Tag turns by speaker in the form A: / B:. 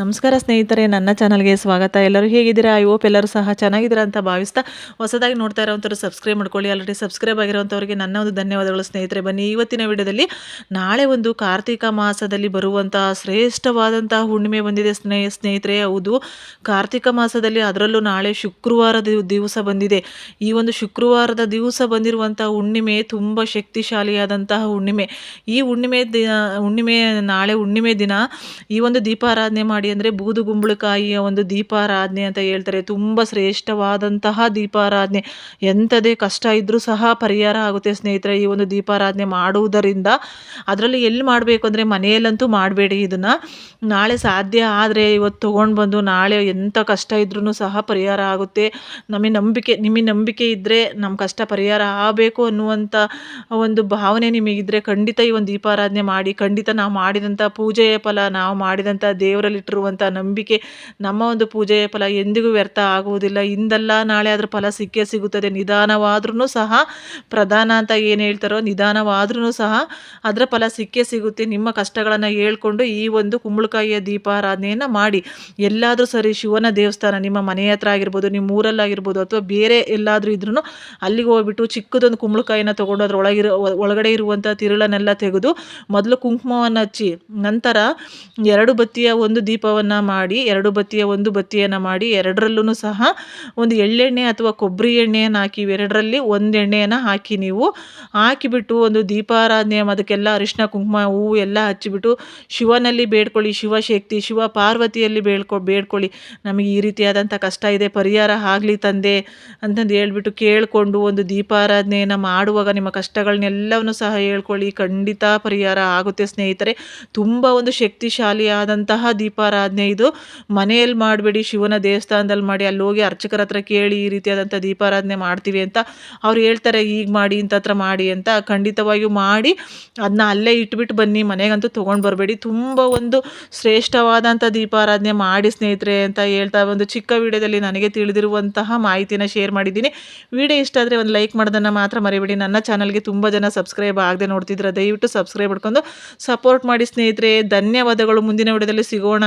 A: ನಮಸ್ಕಾರ ಸ್ನೇಹಿತರೆ, ನನ್ನ ಚಾನಲ್ಗೆ ಸ್ವಾಗತ. ಎಲ್ಲರೂ ಹೇಗಿದ್ದೀರಾ? ಐ ಹೋಪ್ ಎಲ್ಲರೂ ಸಹ ಚೆನ್ನಾಗಿದ್ದೀರಾ ಅಂತ ಭಾವಿಸ್ತಾ ಹೊಸದಾಗಿ ನೋಡ್ತಾ ಇರೋವಂಥವ್ರು ಸಬ್ಸ್ಕ್ರೈಬ್ ಮಾಡ್ಕೊಳ್ಳಿ. ಆಲ್ರೆಡಿ ಸಬ್ಸ್ಕ್ರೈಬ್ ಆಗಿರೋವಂಥವ್ರಿಗೆ ನನ್ನ ಒಂದು ಧನ್ಯವಾದಗಳು ಸ್ನೇಹಿತರೆ. ಬನ್ನಿ, ಇವತ್ತಿನ ವಿಡಿಯೋದಲ್ಲಿ ನಾಳೆ ಒಂದು ಕಾರ್ತಿಕ ಮಾಸದಲ್ಲಿ ಬರುವಂತಹ ಶ್ರೇಷ್ಠವಾದಂತಹ ಹುಣ್ಣಿಮೆ ಬಂದಿದೆ ಸ್ನೇಹ ಸ್ನೇಹಿತರೆ. ಹೌದು, ಕಾರ್ತಿಕ ಮಾಸದಲ್ಲಿ ಅದರಲ್ಲೂ ನಾಳೆ ಶುಕ್ರವಾರದ ದಿವಸ ಬಂದಿದೆ. ಈ ಒಂದು ಶುಕ್ರವಾರದ ದಿವಸ ಬಂದಿರುವಂಥ ಹುಣ್ಣಿಮೆ ತುಂಬ ಶಕ್ತಿಶಾಲಿಯಾದಂತಹ ಹುಣ್ಣಿಮೆ. ಈ ಹುಣ್ಣಿಮೆ ದಿನ ಹುಣ್ಣಿಮೆ ನಾಳೆ ಹುಣ್ಣಿಮೆ ದಿನ ಈ ಒಂದು ದೀಪಾರಾಧನೆ ಮಾಡಿ ಅಂದರೆ ಬೂದುಗುಂಬಳಕಾಯಿಯ ಒಂದು ದೀಪಾರಾಧನೆ ಅಂತ ಹೇಳ್ತಾರೆ. ತುಂಬ ಶ್ರೇಷ್ಠವಾದಂತಹ ದೀಪಾರಾಧನೆ. ಎಂಥದೇ ಕಷ್ಟ ಇದ್ದರೂ ಸಹ ಪರಿಹಾರ ಆಗುತ್ತೆ ಸ್ನೇಹಿತರೆ ಈ ಒಂದು ದೀಪಾರಾಧನೆ ಮಾಡುವುದರಿಂದ. ಅದರಲ್ಲಿ ಎಲ್ಲಿ ಮಾಡಬೇಕು ಅಂದರೆ ಮನೆಯಲ್ಲಂತೂ ಮಾಡಬೇಡಿ ಇದನ್ನು. ನಾಳೆ ಸಾಧ್ಯ ಆದರೆ ಇವತ್ತು ತೊಗೊಂಡು ಬಂದು ನಾಳೆ ಎಂಥ ಕಷ್ಟ ಇದ್ರೂ ಸಹ ಪರಿಹಾರ ಆಗುತ್ತೆ. ನಮಗೆ ನಂಬಿಕೆ, ನಿಮಗೆ ನಂಬಿಕೆ ಇದ್ದರೆ ನಮ್ಮ ಕಷ್ಟ ಪರಿಹಾರ ಆಗಬೇಕು ಅನ್ನುವಂಥ ಒಂದು ಭಾವನೆ ನಿಮಗಿದ್ರೆ ಖಂಡಿತ ಈ ಒಂದು ದೀಪಾರಾಧನೆ ಮಾಡಿ, ಖಂಡಿತ ನಾವು ಮಾಡಿದಂಥ ಪೂಜೆಯ ಫಲ, ನಾವು ಮಾಡಿದಂಥ ದೇವರಲ್ಲಿಟ್ಟಿರುವಂಥ ನಂಬಿಕೆ ನಮ್ಮ ಒಂದು ಪೂಜೆಯ ಫಲ ಎಂದಿಗೂ ವ್ಯರ್ಥ ಆಗುವುದಿಲ್ಲ. ಇಂದಲ್ಲ ನಾಳೆ ಅದರ ಫಲ ಸಿಕ್ಕೇ ಸಿಗುತ್ತದೆ. ನಿಧಾನವಾದ್ರೂ ಸಹ ಪ್ರಧಾನ ಅಂತ ಏನು ಹೇಳ್ತಾರೋ ನಿಧಾನವಾದ್ರೂ ಸಹ ಅದರ ಫಲ ಸಿಕ್ಕೇ ಸಿಗುತ್ತೆ. ನಿಮ್ಮ ಕಷ್ಟಗಳನ್ನು ಹೇಳ್ಕೊಂಡು ಈ ಒಂದು ಕುಂಬಳಕಾಯಿಯ ದೀಪಾರಾಧನೆಯನ್ನು ಮಾಡಿ. ಎಲ್ಲಾದರೂ ಸರಿ ಶಿವನ ದೇವಸ್ಥಾನ ನಿಮ್ಮ ಮನೆ ಹತ್ರ ಆಗಿರ್ಬೋದು, ನಿಮ್ಮ ಊರಲ್ಲಾಗಿರ್ಬೋದು ಅಥವಾ ಬೇರೆ ಎಲ್ಲಾದರೂ ಇದ್ರೂ ಅಲ್ಲಿಗೆ ಹೋಗ್ಬಿಟ್ಟು ಚಿಕ್ಕದೊಂದು ಕುಂಬಳಕಾಯಿನ ತೊಗೊಂಡು ಅದರೊಳಗಿರೋ, ಒಳಗಡೆ ಇರುವಂಥ ತಿರುಳನ್ನೆಲ್ಲ ತೆಗೆದು ಮೊದಲು ಕುಂಕುಮವನ್ನು ಹಚ್ಚಿ, ನಂತರ ಎರಡು ಬತ್ತಿಯ ಒಂದು ದೀಪವನ್ನು ಮಾಡಿ, ಎರಡು ಬತ್ತಿಯ ಒಂದು ಬತ್ತಿಯನ್ನು ಮಾಡಿ ಎರಡರಲ್ಲೂ ಸಹ ಒಂದು ಎಳ್ಳೆಣ್ಣೆ ಅಥವಾ ಕೊಬ್ಬರಿ ಎಣ್ಣೆಯನ್ನು ಹಾಕಿ ಎರಡರಲ್ಲಿ ಒಂದು ಎಣ್ಣೆಯನ್ನು ಹಾಕಿ ನೀವು ಹಾಕಿಬಿಟ್ಟು ಒಂದು ದೀಪಾರಾಧನೆ ಅದಕ್ಕೆಲ್ಲ ಅರಿಶಿನ ಕುಂಕುಮ, ಹೂವು ಎಲ್ಲ ಹಚ್ಚಿಬಿಟ್ಟು ಶಿವನಲ್ಲಿ ಬೇಡ್ಕೊಳ್ಳಿ ಶಿವಶಕ್ತಿ ಶಿವ ಪಾರ್ವತಿಯಲ್ಲಿ ಬೇಡ್ಕೊ, ಬೇಡ್ಕೊಳ್ಳಿ. ನಮಗೆ ಈ ರೀತಿಯಾದಂಥ ಕಷ್ಟ ಇದೆ, ಪರಿಹಾರ ಆಗಲಿ ತಂದೆ ಅಂತಂದು ಹೇಳ್ಬಿಟ್ಟು ಕೇಳಿಕೊಂಡು ಒಂದು ದೀಪಾರಾಧನೆಯನ್ನು ಮಾಡುವಾಗ ನಿಮ್ಮ ಕಷ್ಟಗಳನ್ನೆಲ್ಲವನ್ನು ಸಹ ಹೇಳ್ಕೊಳ್ಳಿ. ಖಂಡಿತ ಪರಿಹಾರ ಆಗುತ್ತೆ ಸ್ನೇಹಿತರೆ. ತುಂಬ ಒಂದು ಶಕ್ತಿಶಾಲಿಯಾದಂತಹ ದೀಪಾರಾಧನೆ ಇದು ಮನೆಯಲ್ಲಿ ಮಾಡಬೇಡಿ, ಶಿವನ ದೇವಸ್ಥಾನದಲ್ಲಿ ಮಾಡಿ, ಅಲ್ಲಿ ಹೋಗಿ ಅರ್ಚಕರ ಹತ್ರ ಕೇಳಿ ಈ ರೀತಿಯಾದಂಥ ದೀಪಾರಾಧನೆ ಮಾಡ್ತೀವಿ ಅಂತ ಅವ್ರು ಹೇಳ್ತಾರೆ ಈಗ ಮಾಡಿ, ಇಂಥ ಹತ್ರ ಮಾಡಿ ಅಂತ ಖಂಡಿತವಾಗಿಯೂ ಮಾಡಿ ಅದನ್ನ ಅಲ್ಲೇ ಇಟ್ಬಿಟ್ಟು ಬನ್ನಿ, ಮನೆಗಂತೂ ತೊಗೊಂಡು ಬರಬೇಡಿ. ತುಂಬ ಒಂದು ಶ್ರೇಷ್ಠವಾದಂಥ ದೀಪಾರಾಧನೆ ಮಾಡಿ ಸ್ನೇಹಿತರೆ ಅಂತ ಹೇಳ್ತಾ ಒಂದು ಚಿಕ್ಕ ವಿಡಿಯೋದಲ್ಲಿ ನನಗೆ ತಿಳಿದಿರುವಂತಹ ಮಾಹಿತಿನ ಶೇರ್ ಮಾಡಿದ್ದೀನಿ. ವಿಡಿಯೋ ಇಷ್ಟ ಆದರೆ ಒಂದು ಲೈಕ್ ಮಾಡೋದನ್ನು ಮಾತ್ರ ಮರಿಬೇಡಿ. ನನ್ನ ಚಾನಲ್ಗೆ ತುಂಬ ಜನ ಸಬ್ಸ್ಕ್ರೈಬ್ ಆಗದೆ ನೋಡ್ತಿದ್ರೆ ದಯವಿಟ್ಟು ಸಬ್ಸ್ಕ್ರೈಬ್ ಮಾಡ್ಕೊಂಡು ಸಪೋರ್ಟ್ ಮಾಡಿ ಸ್ನೇಹಿತರೆ. ಧನ್ಯವಾದಗಳು. ಮುಂದಿನ ವಿಡಿಯೋದಲ್ಲಿ ಸಿಗೋಣ.